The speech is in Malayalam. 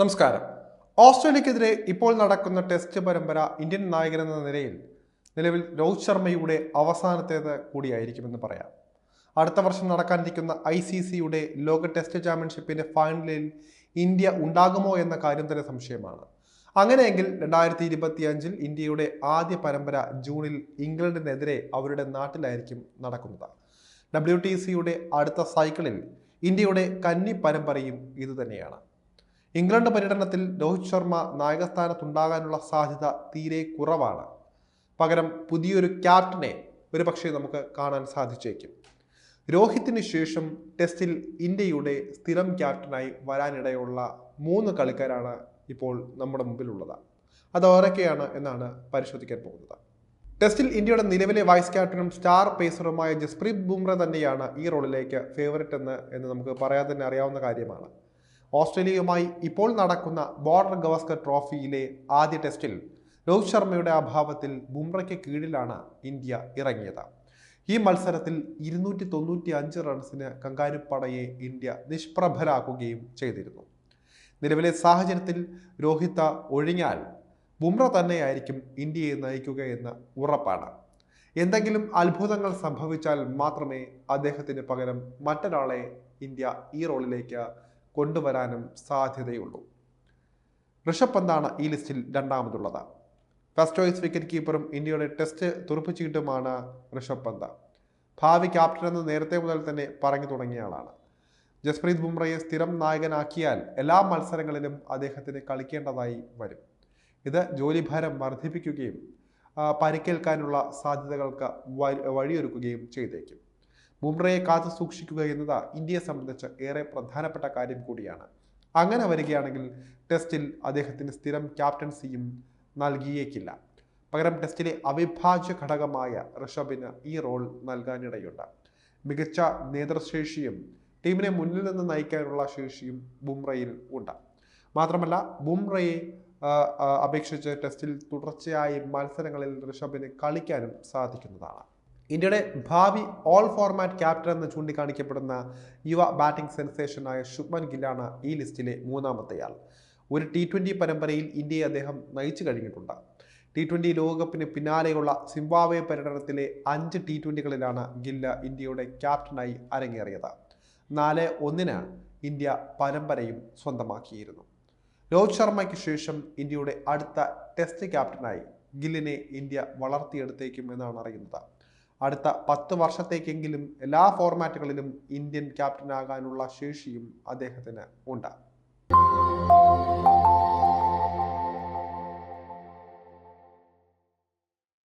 നമസ്കാരം. ഓസ്ട്രേലിയക്കെതിരെ ഇപ്പോൾ നടക്കുന്ന ടെസ്റ്റ് പരമ്പര ഇന്ത്യൻ നായകൻ എന്ന നിലയിൽ നിലവിൽ രോഹിത് ശർമ്മയുടെ അവസാനത്തേത് കൂടിയായിരിക്കുമെന്ന് പറയാം. അടുത്ത വർഷം നടക്കാനിരിക്കുന്ന ഐ സി സിയുടെ ലോക ടെസ്റ്റ് ചാമ്പ്യൻഷിപ്പിന്റെ ഫൈനലിൽ ഇന്ത്യ ഉണ്ടാകുമോ എന്ന കാര്യം തന്നെ സംശയമാണ്. അങ്ങനെയെങ്കിൽ രണ്ടായിരത്തി ഇരുപത്തി അഞ്ചിൽ ഇന്ത്യയുടെ ആദ്യ പരമ്പര ജൂണിൽ ഇംഗ്ലണ്ടിനെതിരെ അവരുടെ നാട്ടിലായിരിക്കും നടക്കുന്നത്. ഡബ്ല്യു ടി സിയുടെ അടുത്ത സൈക്കിളിൽ ഇന്ത്യയുടെ കന്നി പരമ്പരയും ഇതുതന്നെയാണ്. ഇംഗ്ലണ്ട് പര്യടനത്തിൽ രോഹിത് ശർമ്മ നായകസ്ഥാനത്തുണ്ടാകാനുള്ള സാധ്യത തീരെ കുറവാണ്. പകരം പുതിയൊരു ക്യാപ്റ്റനെ ഒരു പക്ഷേ നമുക്ക് കാണാൻ സാധിച്ചേക്കും. രോഹിത്തിന് ശേഷം ടെസ്റ്റിൽ ഇന്ത്യയുടെ സ്ഥിരം ക്യാപ്റ്റനായി വരാനിടയുള്ള മൂന്ന് കളിക്കാരാണ് ഇപ്പോൾ നമ്മുടെ മുമ്പിലുള്ളത്. അത് ആരൊക്കെയാണ് എന്നാണ് പരിശോധിക്കാൻ പോകുന്നത്. ടെസ്റ്റിൽ ഇന്ത്യയുടെ നിലവിലെ വൈസ് ക്യാപ്റ്റനും സ്റ്റാർ പേസറുമായ ജസ്പ്രീത് ബുംറ തന്നെയാണ് ഈ റോളിലേക്ക് ഫേവററ്റ് എന്ന് എന്ന് നമുക്ക് പറയാതെ തന്നെ അറിയാവുന്ന കാര്യമാണ്. ഓസ്ട്രേലിയയുമായി ഇപ്പോൾ നടക്കുന്ന ബോർഡർ ഗവസ്കർ ട്രോഫിയിലെ ആദ്യ ടെസ്റ്റിൽ രോഹിത് ശർമ്മയുടെ അഭാവത്തിൽ ബുംറയ്ക്ക് കീഴിലാണ് ഇന്ത്യ ഇറങ്ങിയത്. ഈ മത്സരത്തിൽ ഇരുന്നൂറ്റി തൊണ്ണൂറ്റി അഞ്ച് റൺസിന് കങ്കാരുപ്പടയെ ഇന്ത്യ നിഷ്പ്രഭരാക്കുകയും ചെയ്തിരുന്നു. നിലവിലെ സാഹചര്യത്തിൽ രോഹിത ഒഴിഞ്ഞാൽ ബുംറ തന്നെയായിരിക്കും ഇന്ത്യയെ നയിക്കുക എന്ന് ഉറപ്പാണ്. എന്തെങ്കിലും അത്ഭുതങ്ങൾ സംഭവിച്ചാൽ മാത്രമേ അദ്ദേഹത്തിന് പകരം മറ്റൊരാളെ ഇന്ത്യ ഈ റോളിലേക്ക് കൊണ്ടുവരാനും സാധ്യതയുള്ളൂ. ഋഷഭ് പന്താണ് ഈ ലിസ്റ്റിൽ രണ്ടാമതുള്ളത്. ഫസ്റ്റ് ചോയ്സ് വിക്കറ്റ് കീപ്പറും ഇന്ത്യയുടെ ടെസ്റ്റ് തുറപ്പിച്ചിട്ടുമാണ് ഋഷഭ് പന്ത്. ഭാവി ക്യാപ്റ്റൻ എന്ന് നേരത്തെ മുതൽ തന്നെ പറഞ്ഞു തുടങ്ങിയ ആളാണ്. ജസ്പ്രീത് ബുംറയെ സ്ഥിരം നായകനാക്കിയാൽ എല്ലാ മത്സരങ്ങളിലും അദ്ദേഹത്തിന് കളിക്കേണ്ടതായി വരും. ഇത് ജോലിഭാരം വർദ്ധിപ്പിക്കുകയും പരിക്കേൽക്കാനുള്ള സാധ്യതകൾക്ക് വഴിയൊരുക്കുകയും ചെയ്തേക്കും. ബുംറയെ കാത്തു സൂക്ഷിക്കുക എന്നത് ഇന്ത്യയെ സംബന്ധിച്ച് ഏറെ പ്രധാനപ്പെട്ട കാര്യം കൂടിയാണ്. അങ്ങനെ വരികയാണെങ്കിൽ ടെസ്റ്റിൽ അദ്ദേഹത്തിന് സ്ഥിരം ക്യാപ്റ്റൻസിയും നൽകിയേക്കില്ല. പകരം ടെസ്റ്റിലെ അവിഭാജ്യ ഘടകമായ ഋഷഭിന് ഈ റോൾ നൽകാനിടയുണ്ട്. മികച്ച നേതൃശേഷിയും ടീമിനെ മുന്നിൽ നിന്ന് നയിക്കാനുള്ള ശേഷിയും ബുംറയിൽ ഉണ്ട്. മാത്രമല്ല ബുംറയെ അപേക്ഷിച്ച് ടെസ്റ്റിൽ തുടർച്ചയായി മത്സരങ്ങളിൽ ഋഷഭിന് കളിക്കാനും സാധിക്കുന്നതാണ്. ഇന്ത്യയുടെ ഭാവി ഓൾ ഫോർമാറ്റ് ക്യാപ്റ്റൻ എന്ന് ചൂണ്ടിക്കാണിക്കപ്പെടുന്ന യുവ ബാറ്റിംഗ് സെൻസേഷനായ ശുഭ്മൻ ഗില്ലാണ് ഈ ലിസ്റ്റിലെ മൂന്നാമത്തെയാൾ. ഒരു ടി ട്വന്റി പരമ്പരയിൽ ഇന്ത്യയെ അദ്ദേഹം നയിച്ചു കഴിഞ്ഞിട്ടുണ്ട്. ടി ട്വന്റി ലോകകപ്പിന് പിന്നാലെയുള്ള സിംബാബ്വെ പര്യടനത്തിലെ അഞ്ച് ടി ട്വന്റികളിലാണ് ഗില്ല ഇന്ത്യയുടെ ക്യാപ്റ്റനായി അരങ്ങേറിയത്. നാല് ഒന്നിന് ഇന്ത്യ പരമ്പരയും സ്വന്തമാക്കിയിരുന്നു. രോഹിത് ശർമ്മയ്ക്ക് ശേഷം ഇന്ത്യയുടെ അടുത്ത ടെസ്റ്റ് ക്യാപ്റ്റനായി ഗില്ലിനെ ഇന്ത്യ വളർത്തിയെടുത്തേക്കും എന്നാണ് അറിയുന്നത്. അടുത്ത പത്ത് വർഷത്തേക്കെങ്കിലും എല്ലാ ഫോർമാറ്റുകളിലും ഇന്ത്യൻ ക്യാപ്റ്റനാകാനുള്ള ശേഷിയും അദ്ദേഹത്തിന് ഉണ്ട്.